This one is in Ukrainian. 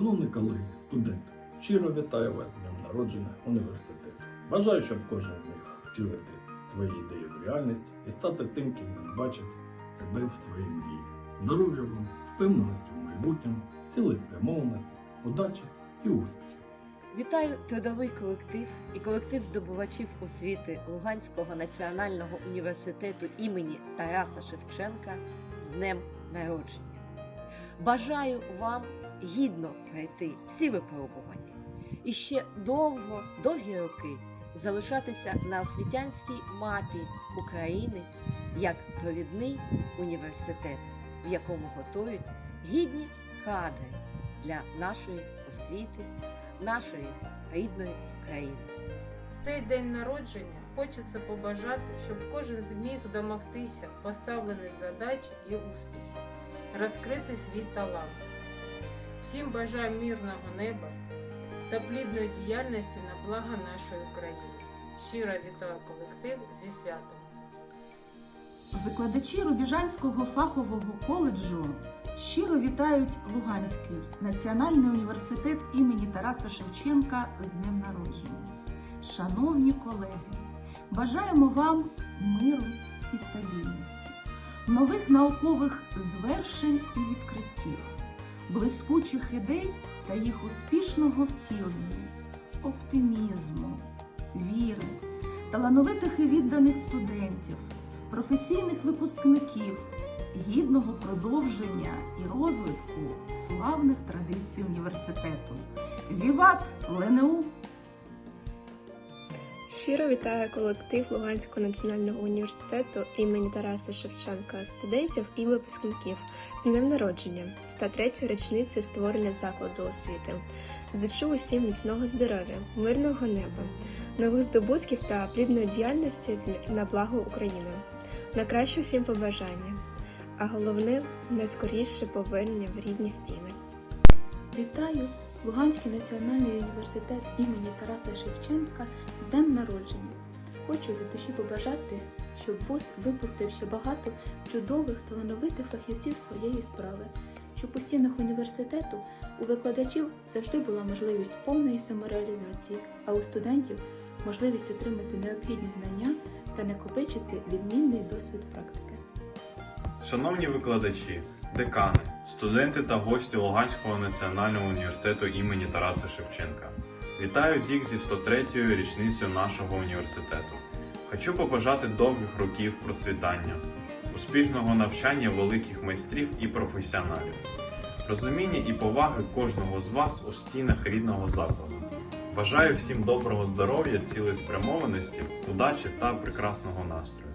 Шановні колеги, студенти, щиро вітаю вас з днем народження університету. Бажаю, щоб кожен з них втілити свої ідеї в реальність і стати тим, ким він бачить себе в своїй мрії. Здоров'я вам, впевненості в майбутньому, цілеспрямованості, удачі і успіхів. Вітаю трудовий колектив і колектив здобувачів освіти Луганського національного університету імені Тараса Шевченка з Днем народження. Бажаю вам гідно пройти всі випробування і ще довго, довгі роки залишатися на освітянській мапі України як провідний університет, в якому готують гідні кадри для нашої освіти нашої рідної країни. Цей день народження хочеться побажати, щоб кожен зміг домогтися поставлених задач і успіхів, розкрити свій талант. Всім бажаю мирного неба та плідної діяльності на благо нашої України. Щиро вітаю колектив зі святом! Викладачі Рубіжанського фахового коледжу щиро вітають Луганський національний університет імені Тараса Шевченка з днем народження. Шановні колеги, бажаємо вам миру і стабільності, нових наукових звершень і відкриттів, блискучих ідей та їх успішного втілення, оптимізму, віри, талановитих і відданих студентів професійних випускників, гідного продовження і розвитку славних традицій університету. Віват ЛНУ! Щиро вітаю колектив Луганського національного університету імені Тараса Шевченка, студентів і випускників з днем народження, 103-ї річниці створення закладу освіти. Зичу усім міцного здоров'я, мирного неба, нових здобутків та плідної діяльності на благо України. На краще всім побажання, а головне найскоріше повернення в рідні стіни. Вітаю Луганський національний університет імені Тараса Шевченка з днем народження. Хочу від душі побажати, щоб ВУЗ випустив ще багато чудових талановитих фахівців своєї справи, щоб у стінах університету у викладачів завжди була можливість повної самореалізації, а у студентів можливість отримати необхідні знання та накопичити відмінний досвід практики. Шановні викладачі, декани, студенти та гості Луганського національного університету імені Тараса Шевченка. Вітаю всіх зі 103-ю річницею нашого університету. Хочу побажати довгих років процвітання, успішного навчання великих майстрів і професіоналів, розуміння і поваги кожного з вас у стінах рідного закладу. Бажаю всім доброго здоров'я, цілеспрямованості, удачі та прекрасного настрою.